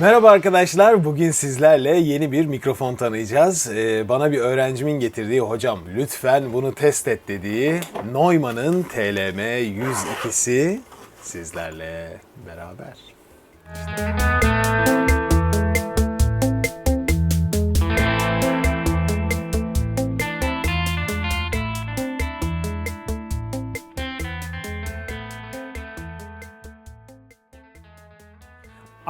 Merhaba arkadaşlar. Bugün sizlerle yeni bir mikrofon tanıyacağız. Ee, bana bir öğrencimin getirdiği hocam lütfen bunu test et dediği Neumann'ın TLM 102'si sizlerle beraber.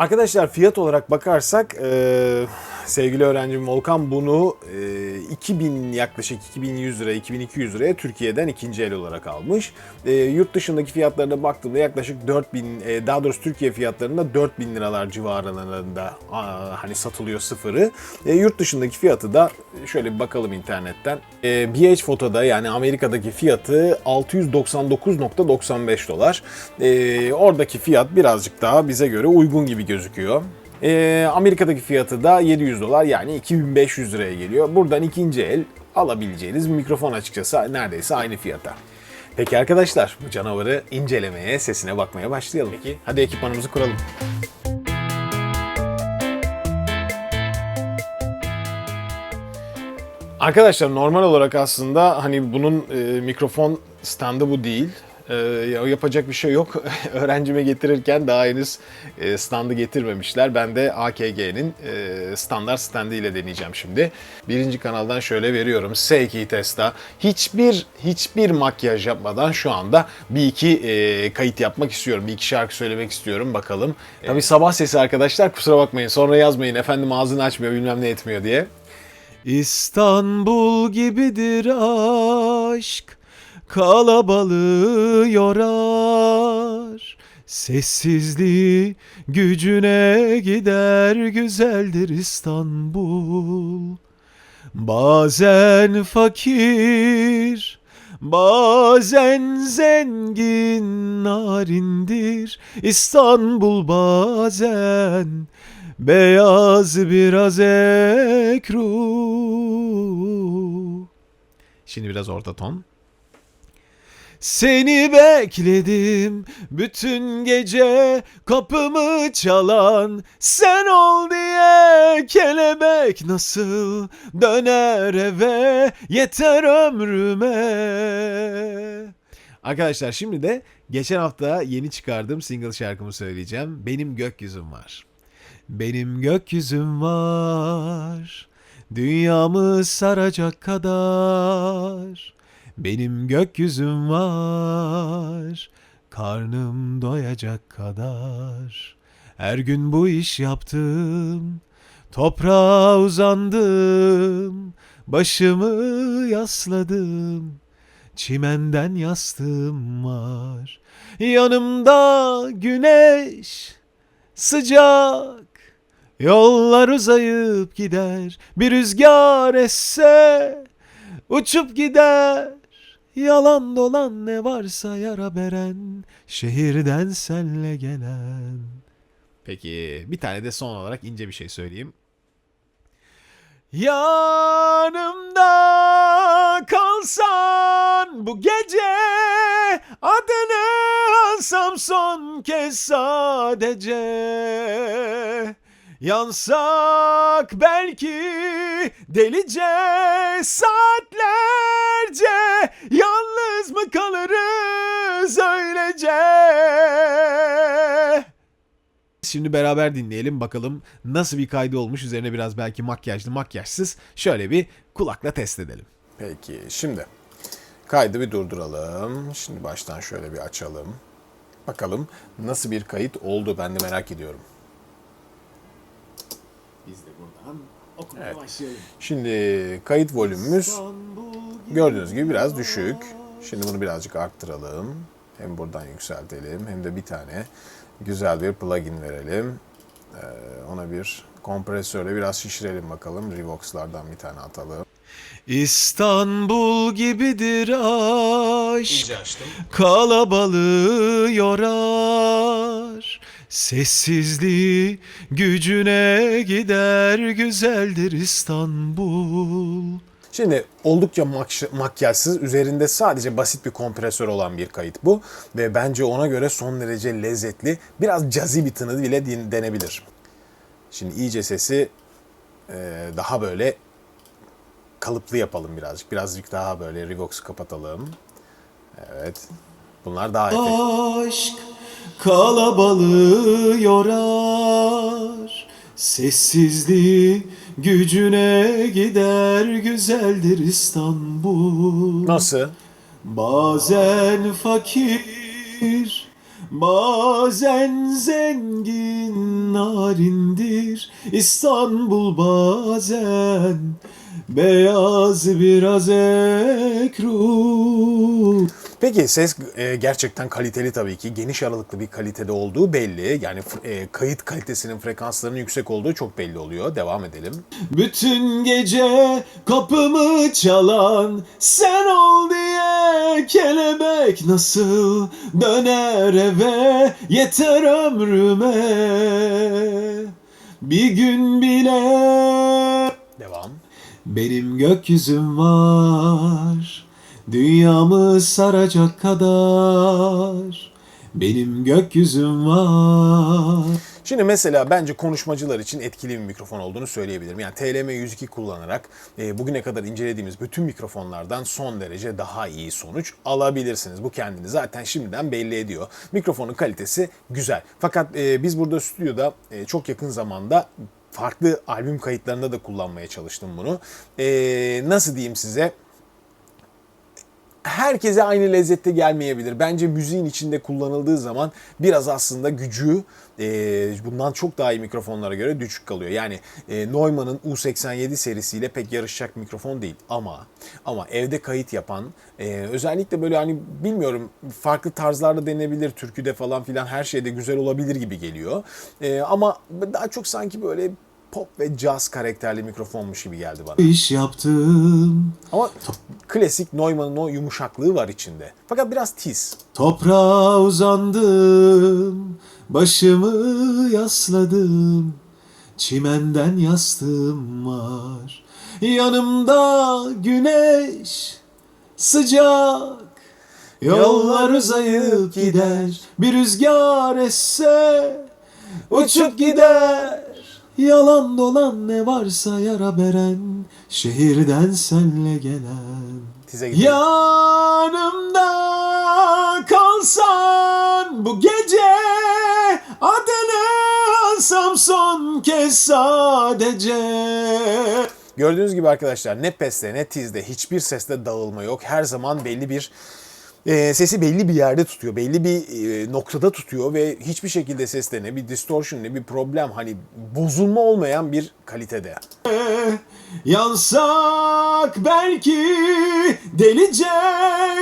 Arkadaşlar fiyat olarak bakarsak e, sevgili öğrencim Volkan bunu e, 2000 yaklaşık 2100 lira 2200 liraya Türkiye'den ikinci el olarak almış. E, yurt dışındaki fiyatlarına baktığımda yaklaşık 4000 e, daha doğrusu Türkiye fiyatlarında 4000 liralar civarlarında aa, hani satılıyor sıfırı. E, yurt dışındaki fiyatı da şöyle bir bakalım internetten. E, BH Photo'da yani Amerika'daki fiyatı 699.95 dolar. E, oradaki fiyat birazcık daha bize göre uygun gibi gözüküyor. E, Amerika'daki fiyatı da 700 dolar yani 2500 liraya geliyor. Buradan ikinci el alabileceğiniz mikrofon açıkçası neredeyse aynı fiyata. Peki arkadaşlar bu canavarı incelemeye, sesine bakmaya başlayalım. Peki hadi ekipmanımızı kuralım. Arkadaşlar normal olarak aslında hani bunun e, mikrofon standı bu değil. E, ya- yapacak bir şey yok. Öğrencime getirirken daha henüz e, standı getirmemişler. Ben de AKG'nin e, standart standı ile deneyeceğim şimdi. Birinci kanaldan şöyle veriyorum. S2 Testa. Hiçbir hiçbir makyaj yapmadan şu anda bir iki e, kayıt yapmak istiyorum. Bir iki şarkı söylemek istiyorum. Bakalım. Tabii sabah sesi arkadaşlar kusura bakmayın. Sonra yazmayın efendim ağzını açmıyor bilmem ne etmiyor diye. İstanbul gibidir aşk kalabalığı yorar Sessizliği gücüne gider güzeldir İstanbul. Bazen fakir Bazen zengin narindir İstanbul. Bazen Beyaz biraz ekru. Şimdi biraz orta ton. Seni bekledim bütün gece kapımı çalan sen ol diye kelebek nasıl döner eve yeter ömrüme. Arkadaşlar şimdi de geçen hafta yeni çıkardığım single şarkımı söyleyeceğim. Benim gökyüzüm var. Benim gökyüzüm var. Dünyamı saracak kadar. Benim gökyüzüm var. Karnım doyacak kadar. Her gün bu iş yaptım. Toprağa uzandım. Başımı yasladım. Çimenden yastığım var. Yanımda güneş sıcak. Yollar uzayıp gider. Bir rüzgar esse uçup gider. Yalan dolan ne varsa yara beren. Şehirden senle gelen. Peki bir tane de son olarak ince bir şey söyleyeyim. Yanımda kalsan bu gece adını alsam son kez sadece Yansak belki delice saatlerce Şimdi beraber dinleyelim bakalım nasıl bir kaydı olmuş. Üzerine biraz belki makyajlı makyajsız şöyle bir kulakla test edelim. Peki şimdi kaydı bir durduralım. Şimdi baştan şöyle bir açalım. Bakalım nasıl bir kayıt oldu ben de merak ediyorum. Biz de buradan okumaya başlayalım. Şimdi kayıt volümümüz gördüğünüz gibi biraz düşük. Şimdi bunu birazcık arttıralım. Hem buradan yükseltelim hem de bir tane güzel bir plugin verelim. Ee, ona bir kompresörle biraz şişirelim bakalım. Revox'lardan bir tane atalım. İstanbul gibidir aşk. Kalabalığı yorar. Sessizliği gücüne gider güzeldir İstanbul. Şimdi oldukça mak- makyajsız, üzerinde sadece basit bir kompresör olan bir kayıt bu. Ve bence ona göre son derece lezzetli, biraz cazı bir tını bile denebilir. Şimdi iyice sesi e, daha böyle kalıplı yapalım birazcık. Birazcık daha böyle Revox'u kapatalım. Evet. Bunlar daha efektif. Aşk kalabalığı yorar Sessizliği gücüne gider güzeldir İstanbul Nasıl? Bazen fakir Bazen zengin narindir İstanbul bazen Beyaz biraz ekru Peki ses e, gerçekten kaliteli tabii ki. Geniş aralıklı bir kalitede olduğu belli. Yani e, kayıt kalitesinin frekanslarının yüksek olduğu çok belli oluyor. Devam edelim. Bütün gece kapımı çalan sen ol diye kelebek nasıl döner eve yeter ömrüme bir gün bile Devam. Benim gökyüzüm var dünyamı saracak kadar benim gökyüzüm var Şimdi mesela bence konuşmacılar için etkili bir mikrofon olduğunu söyleyebilirim. Yani TLM102 kullanarak e, bugüne kadar incelediğimiz bütün mikrofonlardan son derece daha iyi sonuç alabilirsiniz. Bu kendini zaten şimdiden belli ediyor. Mikrofonun kalitesi güzel. Fakat e, biz burada stüdyoda e, çok yakın zamanda farklı albüm kayıtlarında da kullanmaya çalıştım bunu. E, nasıl diyeyim size? Herkese aynı lezzette gelmeyebilir. Bence müziğin içinde kullanıldığı zaman biraz aslında gücü e, bundan çok daha iyi mikrofonlara göre düşük kalıyor. Yani e, Neumann'ın U87 serisiyle pek yarışacak mikrofon değil ama ama evde kayıt yapan e, özellikle böyle hani bilmiyorum farklı tarzlarda denebilir türküde falan filan her şeyde güzel olabilir gibi geliyor. E, ama daha çok sanki böyle pop ve jazz karakterli mikrofonmuş gibi geldi bana. iş yaptım Ama klasik Neumann'ın o yumuşaklığı var içinde. Fakat biraz tiz. Toprağa uzandım, başımı yasladım. Çimenden yastığım var. Yanımda güneş sıcak. Yollar uzayıp gider. Bir rüzgar esse uçup gider. Yalan dolan ne varsa yara beren. Şehirden senle gelen. Gidiyor. Yanımda kalsan bu gece adını alsam son kez sadece. Gördüğünüz gibi arkadaşlar ne peste ne tizde hiçbir seste dağılma yok. Her zaman belli bir e, sesi belli bir yerde tutuyor. Belli bir e, noktada tutuyor ve hiçbir şekilde seste ne bir distortion ne bir problem hani bozulma olmayan bir kalitede. Yansak belki delice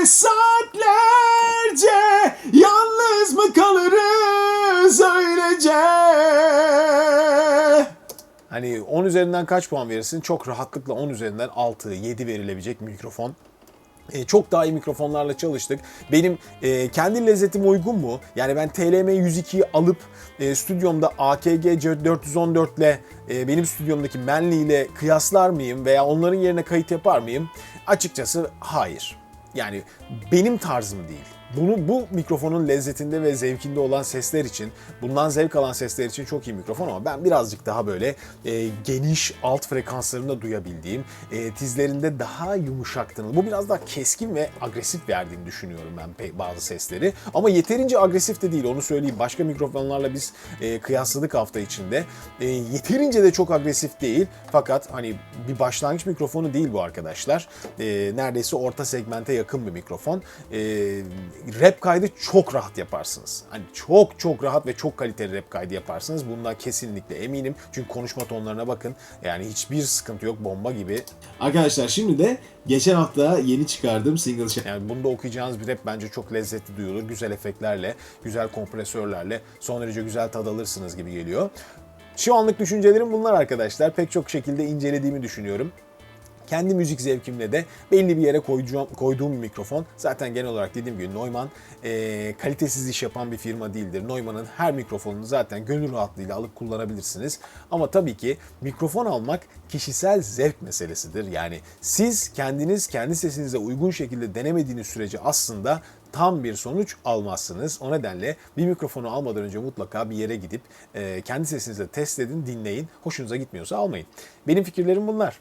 saatlerce yalnız mı kalırız öylece? Hani 10 üzerinden kaç puan verirsin? Çok rahatlıkla 10 üzerinden 6, 7 verilebilecek mikrofon. E, çok daha iyi mikrofonlarla çalıştık. Benim e, kendi lezzetim uygun mu? Yani ben TLM 102'yi alıp e, stüdyomda AKG C414 ile e, benim stüdyomdaki Manly ile kıyaslar mıyım veya onların yerine kayıt yapar mıyım? Açıkçası hayır. Yani benim tarzım değil. Bunu bu mikrofonun lezzetinde ve zevkinde olan sesler için, bundan zevk alan sesler için çok iyi mikrofon ama ben birazcık daha böyle e, geniş alt frekanslarında duyabildiğim, e, tizlerinde daha yumuşak tınılı. Bu biraz daha keskin ve agresif verdiğini düşünüyorum ben bazı sesleri. Ama yeterince agresif de değil onu söyleyeyim. Başka mikrofonlarla biz e, kıyasladık hafta içinde. E, yeterince de çok agresif değil. Fakat hani bir başlangıç mikrofonu değil bu arkadaşlar. E, neredeyse orta segmente yakın bir mikrofon. E, rap kaydı çok rahat yaparsınız. Hani çok çok rahat ve çok kaliteli rap kaydı yaparsınız. Bundan kesinlikle eminim. Çünkü konuşma tonlarına bakın. Yani hiçbir sıkıntı yok. Bomba gibi. Arkadaşlar şimdi de geçen hafta yeni çıkardığım single şarkı. Yani bunda okuyacağınız bir rap bence çok lezzetli duyulur. Güzel efektlerle, güzel kompresörlerle son derece güzel tad alırsınız gibi geliyor. Şu anlık düşüncelerim bunlar arkadaşlar. Pek çok şekilde incelediğimi düşünüyorum. Kendi müzik zevkimle de belli bir yere koyacağım, koyduğum bir mikrofon. Zaten genel olarak dediğim gibi Neumann e, kalitesiz iş yapan bir firma değildir. Neumann'ın her mikrofonunu zaten gönül rahatlığıyla alıp kullanabilirsiniz. Ama tabii ki mikrofon almak kişisel zevk meselesidir. Yani siz kendiniz kendi sesinize uygun şekilde denemediğiniz sürece aslında tam bir sonuç almazsınız. O nedenle bir mikrofonu almadan önce mutlaka bir yere gidip e, kendi sesinizle test edin, dinleyin. Hoşunuza gitmiyorsa almayın. Benim fikirlerim bunlar.